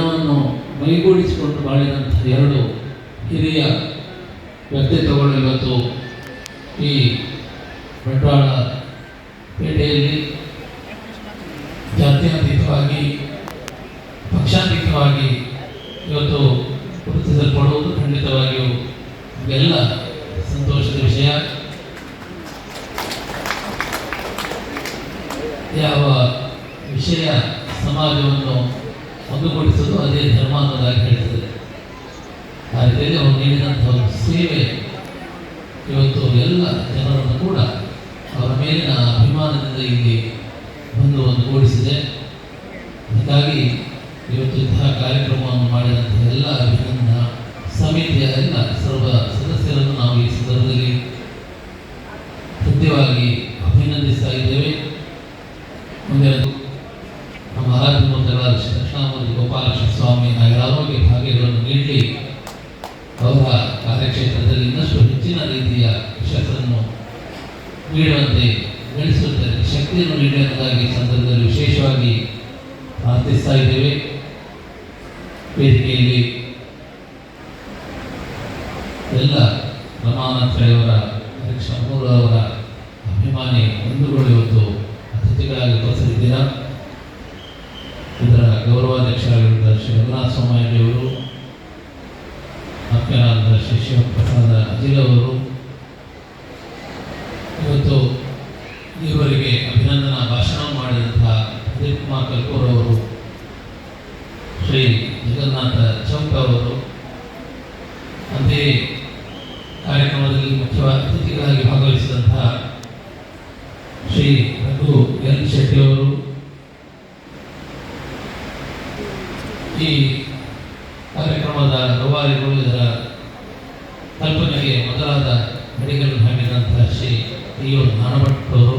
ದಿನವನ್ನು ಮೈಗೂಡಿಸಿಕೊಂಡು ಬಾಳಿದಂಥ ಎರಡು ಹಿರಿಯ ವ್ಯಕ್ತಿತ್ವಗಳು ಇವತ್ತು ಈ ಬಂಟ್ವಾಳ ಪೇಟೆಯಲ್ಲಿ ಜಾತ್ಯತೀತವಾಗಿ, ಪಕ್ಷಾತೀತವಾಗಿ ಇವತ್ತು ಗುರುತಿಸಲ್ಪಡುವುದು ಖಂಡಿತವಾಗಿಯೂ ಎಲ್ಲ ಸಂತೋಷದ ವಿಷಯ. ಯಾವ ವಿಷಯ ಸಮಾಜವನ್ನು ಒಂದುಗೂಡಿಸುವುದು ಅದೇ ಧರ್ಮ ಅನ್ನೋದಾಗಿ ಹೇಳ್ತದೆ ಆ ರೀತಿಯಲ್ಲಿ ಅವರು ನೀಡಿದಂಥ ಒಂದು ಸೇವೆ, ಇವತ್ತು ಎಲ್ಲ ಜನರನ್ನು ಕೂಡ ಅವರ ಮೇಲಿನ ಅಭಿಮಾನದಿಂದ ಇಲ್ಲಿ ಬಂದು ಒಂದುಗೂಡಿಸಿದೆ ಹಾಗಾಗಿ ಇವತ್ತು ಇಂತಹ ಕಾರ್ಯಕ್ರಮವನ್ನು ಮಾಡಿದಂತಹ ಎಲ್ಲ ಅಭಿನಂದನಾ ಸಮಿತಿಯ ಎಲ್ಲ ಸರ್ವ ಸದಸ್ಯರನ್ನು ನಾವು ಈ ಸಂದರ್ಭದಲ್ಲಿ ಕೃತ್ಯವಾಗಿ ಅಭಿನಂದಿಸ್ತಾ ಇದ್ದೇವೆ ಮುಂದೆ ನಮ್ಮ ಆರಾಧ್ಯ ಮೂರ್ತಿಗಳಾದ ಶ್ರೀ ದಕ್ಷಿಣಾಮೂರ್ತಿ ಗೋಪಾಲಕೃಷ್ಣ ಸ್ವಾಮಿ ಹಾಗೆ ಆರೋಗ್ಯ ನೀಡಲಿ ಅವರ ಕಾರ್ಯಕ್ಷೇತ್ರದಲ್ಲಿ ಇನ್ನಷ್ಟು ಹೆಚ್ಚಿನ ರೀತಿಯ ಯಶಸ್ಸನ್ನು ನೀಡುವಂತೆ ಗಳಿಸುತ್ತದೆ ಶಕ್ತಿಯನ್ನು ನೀಡುವುದಾಗಿ ಸಂದರ್ಭದಲ್ಲಿ ವಿಶೇಷವಾಗಿ ಪ್ರಾರ್ಥಿಸ್ತಾ ಇದ್ದೇವೆ. ವೇದಿಕೆಯಲ್ಲಿ ಎಲ್ಲ ರಮಾನಾಥ್ರಯವರ ಹರೀಶ್ ಅವರ ಅಭಿಮಾನಿ ಬಂಧುಗಳು ಇವತ್ತು ಅತಿಥಿಗಳಾಗಿ ಉಪಸ್ಥಿತಿದ್ದೀರಾ? ಇದರ ಗೌರವಾಧ್ಯಕ್ಷರಾಗಿರುವ ಶ್ರೀ ಶಿವಪ್ರಸಾದ ಅಜಿಲವರು ಇವತ್ತು ಇವರಿಗೆ ಅಭಿನಂದನಾ ಭಾಷಣ ಮಾಡಿದಂತಹ ಪ್ರದೀಪ್ ಕುಮಾರ್ ಕಲ್ಕೂರ್ ಅವರು, ಶ್ರೀ ಜಗನ್ನಾಥ ಚೌಕ್ ಅವರು, ಅಂತೆಯೇ ಕಾರ್ಯಕ್ರಮದಲ್ಲಿ ಮುಖ್ಯ ಅತಿಥಿಗಳಾಗಿ ಭಾಗವಹಿಸಿದಂತಹ ಶ್ರೀ ರಘು ಎನ್ ಶೆಟ್ಟಿ ಅವರು, ಈ ಕಾರ್ಯಕ್ರಮದ ರೂವಾರಿಗಳು ಇದರ ಕಲ್ಪನೆಗೆ ಮೆಡಿಕಲ್ ಅಡಿಗಲ್ಲು ಶ್ರೀ ನಾನಭಟ್ ಅವರು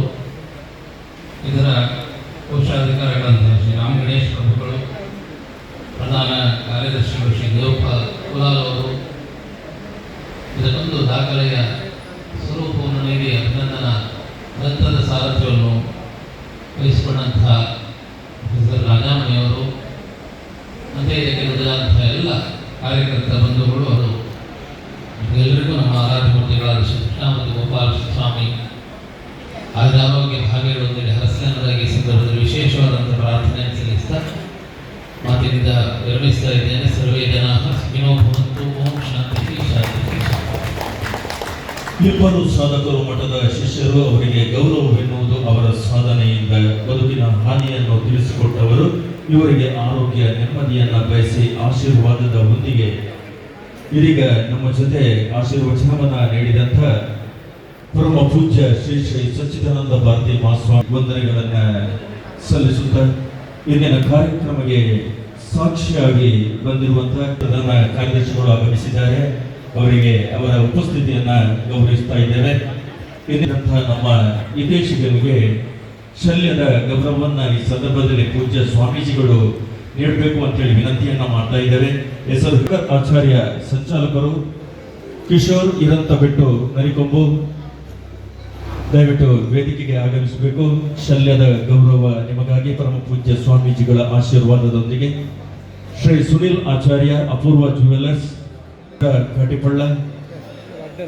ಇದರ ಕೋಶಾಧಿಕಾರಿಗಳಂತಹ ಶ್ರೀ ರಾಮ್ ಗಣೇಶ್ ಪ್ರಭುಗಳು, ಪ್ರಧಾನ ಕಾರ್ಯದರ್ಶಿಗಳು ಶ್ರೀ ಗೋಪಾಲ್ ಕುಲಾಲ್ ಅವರು. ಇದಕ್ಕೊಂದು ದಾಖಲೆಯ ಸ್ವರೂಪವನ್ನು ನೀಡಿ ಅಭಿನಂದನ ಗ್ರಂಥದ ಸಾರಥ್ಯವನ್ನು ವಹಿಸಿಕೊಂಡಂತಹ ಪ್ರೊಫೆಸರ್ ರಾಜಾಮಣಿಯವರು. ಇದಕ್ಕೆ ನುಡಿದಂತಹ ಎಲ್ಲ ಕಾರ್ಯಕರ್ತ ಬಂಧುಗಳು ಅವರು ಎಲ್ಲರಿಗೂ ನಮ್ಮ ಆರಾಧ್ಯ ಮೂರ್ತಿಗಳಾದ ಶ್ರೀ ಮತ್ತು ಗೋಪಾಲ ಸ್ವಾಮಿ ಅದರ ಆರೋಗ್ಯ ಭಾಗ್ಯಗಳೊಂದಿಗೆ ಹರಸ್ಯನರಾಗಿ ಸಂದರ್ಭದಲ್ಲಿ ವಿಶೇಷವಾದಂಥ ಪ್ರಾರ್ಥನೆಯನ್ನು ಸಲ್ಲಿಸ್ತಾ ಮಾತಿನಿಂದ ವಿರಮಿಸ್ತಾ ಇದ್ದೇನೆ. ಸರ್ವೇ ಜನ. ಓಂ ಶಾಂತಿ. ಶಾಂತಿ. ಇಬ್ಬರು ಸಾಧಕರು ಮಠದ ಶಿಷ್ಯರು ಅವರಿಗೆ ಗೌರವವೆನ್ನುವುದು ಅವರ ಸಾಧನೆಯಿಂದ ಬದುಕಿನ ಹಾನಿಯನ್ನು ತಿಳಿಸಿಕೊಟ್ಟವರು. ಇವರಿಗೆ ಆರೋಗ್ಯ ನೆಮ್ಮದಿಯನ್ನು ಬಯಸಿ ಆಶೀರ್ವಾದದ ಹೊಂದಿಗೆ ಇದೀಗ ನಮ್ಮ ಜೊತೆ ಆಶೀರ್ವಚನವನ್ನ ನೀಡಿದಂಥ ಪರಮ ಪೂಜ್ಯ ಶ್ರೀ ಶ್ರೀ ಸಚ್ಚಿದಾನಂದ ಭಾರತಿ ಮಹಾಸ್ವಾಮಿ ವಂದನೆಗಳನ್ನ ಸಲ್ಲಿಸುತ್ತಾ ಇಂದಿನ ಕಾರ್ಯಕ್ರಮಕ್ಕೆ ಸಾಕ್ಷಿಯಾಗಿ ಬಂದಿರುವಂತಹ ಪ್ರಧಾನ ಕಾರ್ಯದರ್ಶಿಗಳು ಆಗಮಿಸಿದ್ದಾರೆ. ಅವರಿಗೆ ಅವರ ಉಪಸ್ಥಿತಿಯನ್ನ ಗೌರವಿಸ್ತಾ ಇದ್ದೇವೆ. ಇಂದಿನಂತಹ ನಮ್ಮ ಹಿತೈಷಿಗಳಿಗೆ ಶಲ್ಯದ ಗೌರವವನ್ನ ಈ ಸಂದರ್ಭದಲ್ಲಿ ಪೂಜ್ಯ ಸ್ವಾಮೀಜಿಗಳು ನೀಡಬೇಕು ಅಂತೇಳಿ ವಿನಂತಿಯನ್ನು ಮಾಡ್ತಾ ಇದ್ದೇವೆ. ಹೆಸರು ಆಚಾರ್ಯ ಸಂಚಾಲಕರು, ಕಿಶೋರ್ ಇರಂತ ಬಿಟ್ಟು ನರಿಕೊಂಬು, ದಯವಿಟ್ಟು ವೇದಿಕೆಗೆ ಆಗಮಿಸಬೇಕು. ಶಲ್ಯದ ಗೌರವ ನಿಮಗಾಗಿ ಪರಮ ಪೂಜ್ಯ ಸ್ವಾಮೀಜಿಗಳ ಆಶೀರ್ವಾದದೊಂದಿಗೆ. ಶ್ರೀ ಸುನಿಲ್ ಆಚಾರ್ಯ, ಅಪೂರ್ವ ಜುವೆಲ್ಲರ್ಸ್ ಕಟಿಪಳ್ಳ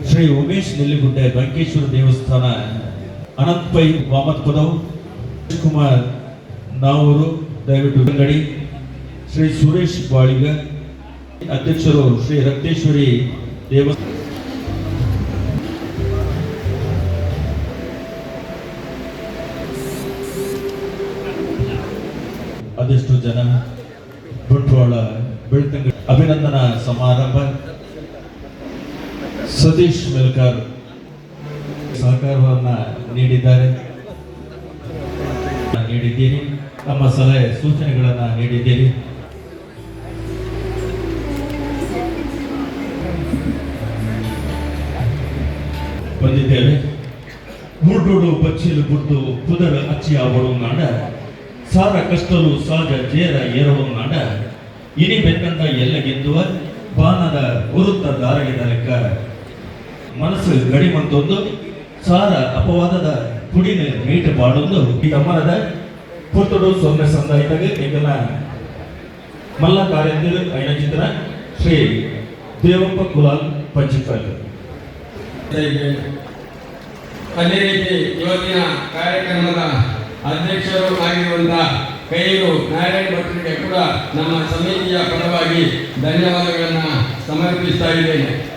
ಶ್ರೀ ಉಮೇಶ್ ನೆಲ್ಲಿಗುಡ್ಡೆ, ಬಂಕೇಶ್ವರ ದೇವಸ್ಥಾನ ಅನಂತ್ ಪೈ ವಾಮತ್ ಪದವ್ ಕುಮಾರ್ ನಾವೂರು, ದಯವಿಟ್ಟು ಅಂಗಡಿ ಶ್ರೀ ಸುರೇಶ್ ಬಾಳಿಗ, ಅಧ್ಯಕ್ಷರು ಶ್ರೀ ರಕ್ತೇಶ್ವರಿ ದೇವ ಅದೆಷ್ಟು ಜನ ಬಂಟ್ವಾಳ ಬೆಳ್ತಂಗ ಅಭಿನಂದನಾ ಸಮಾರಂಭ. ಸತೀಶ್ ಮೆಲ್ಕರ್ ಸಹಕಾರವನ್ನ ನೀಡಿದ್ದಾರೆ. ನೀಡಿದ್ದೀರಿ. ತಮ್ಮ ಸಲಹೆ ಸೂಚನೆಗಳನ್ನ ನೀಡಿದ್ದೀರಿ. ಬಂದಿದ್ದೇವೆ. ಮುರ್ಡೋಡು ಬಚ್ಚಿಲು ಗುಡ್ಡು ಪುದರ ಅಚ್ಚಿಯ ನಾಡ ಸಾರ ಕಷ್ಟಲು ಸಹಜ ಜೇರ ಏರಳು ನಾಡ ಇನಿ ಬೆಕ್ಕಂತ ಎಲ್ಲ ಗೆದ್ದುವ ಬಾನದ ಗುರುತ ದಾರಗಿದ ಲೆಕ್ಕ ಮನಸ್ಸು ಗಡಿಮಂತೊಂದು, ಸಾರ ಅಪವಾದದ ಕುಡಿನ ಮೀಟ್ ಬಾಳೊಂದು ಈ ಅಮ್ಮನದ ಪುತ್ತಡು ಸೊನ್ನೆ ಸಂದಾಯಿತಾಗ ಈಗೆಲ್ಲ ಮಲ್ಲ ಕಾರ್ಯಂದಿರು ಐನಚಿತ್ರ ಶ್ರೀ ದೇವಪ್ಪ ಕುಲಾಲ್ ಪಂಚಿಕಲ್. ಅದೇ ರೀತಿ ಇವತ್ತಿನ ಕಾರ್ಯಕ್ರಮದ ಅಧ್ಯಕ್ಷರು ಆಗಿರುವಂತಹ ಕೈರು ನಾರಾಯಣ ಭಟ್ರಿಗೆ ಕೂಡ ನಮ್ಮ ಸಮಿತಿಯ ಪರವಾಗಿ ಧನ್ಯವಾದಗಳನ್ನು ಸಮರ್ಪಿಸ್ತಾ ಇದ್ದೇನೆ.